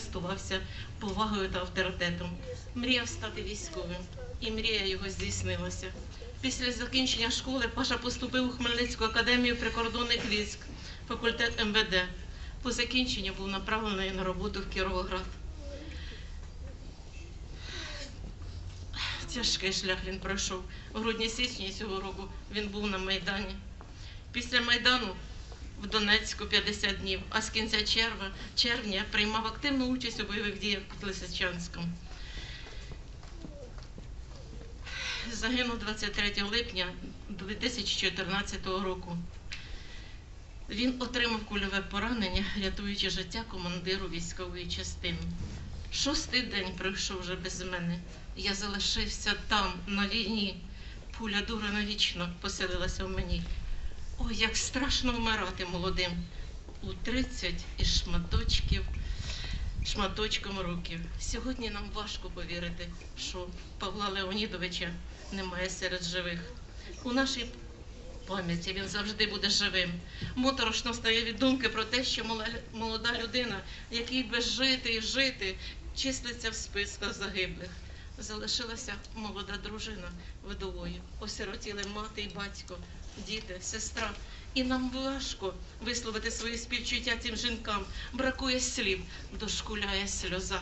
користувався повагою та авторитетом. Мріяв стати військовим, і мрія його здійснилася. Після закінчення школи Паша поступив у Хмельницьку академію прикордонних військ, факультет МВД. По закінченню був направлений на роботу в Кіровоград. Тяжкий шлях він пройшов. У грудні-січні цього року він був на Майдані. Після Майдану в Донецьку 50 днів, а з кінця червня, червня приймав активну участь у бойових діях під Лисичанськом. Загинув 23 липня 2014 року. Він отримав кульове поранення, рятуючи життя командиру військової частини. Шостий день пройшов вже без мене. Я залишився там, на війні. Пуля дура навічно поселилася в мені. Ой, як страшно вмирати молодим. У 30 із шматочків, шматочком років. Сьогодні нам важко повірити, що Павла Леонідовича немає серед живих. У нашій пам'яті він завжди буде живим. Моторошно стає від думки про те, що молода людина, якій би жити і жити, числиться в списках загиблих. Залишилася молода дружина вдовою, осиротіли мати і батько, діти, сестра. І нам важко висловити свої співчуття цим жінкам. Бракує слів, дошкуляє сльоза.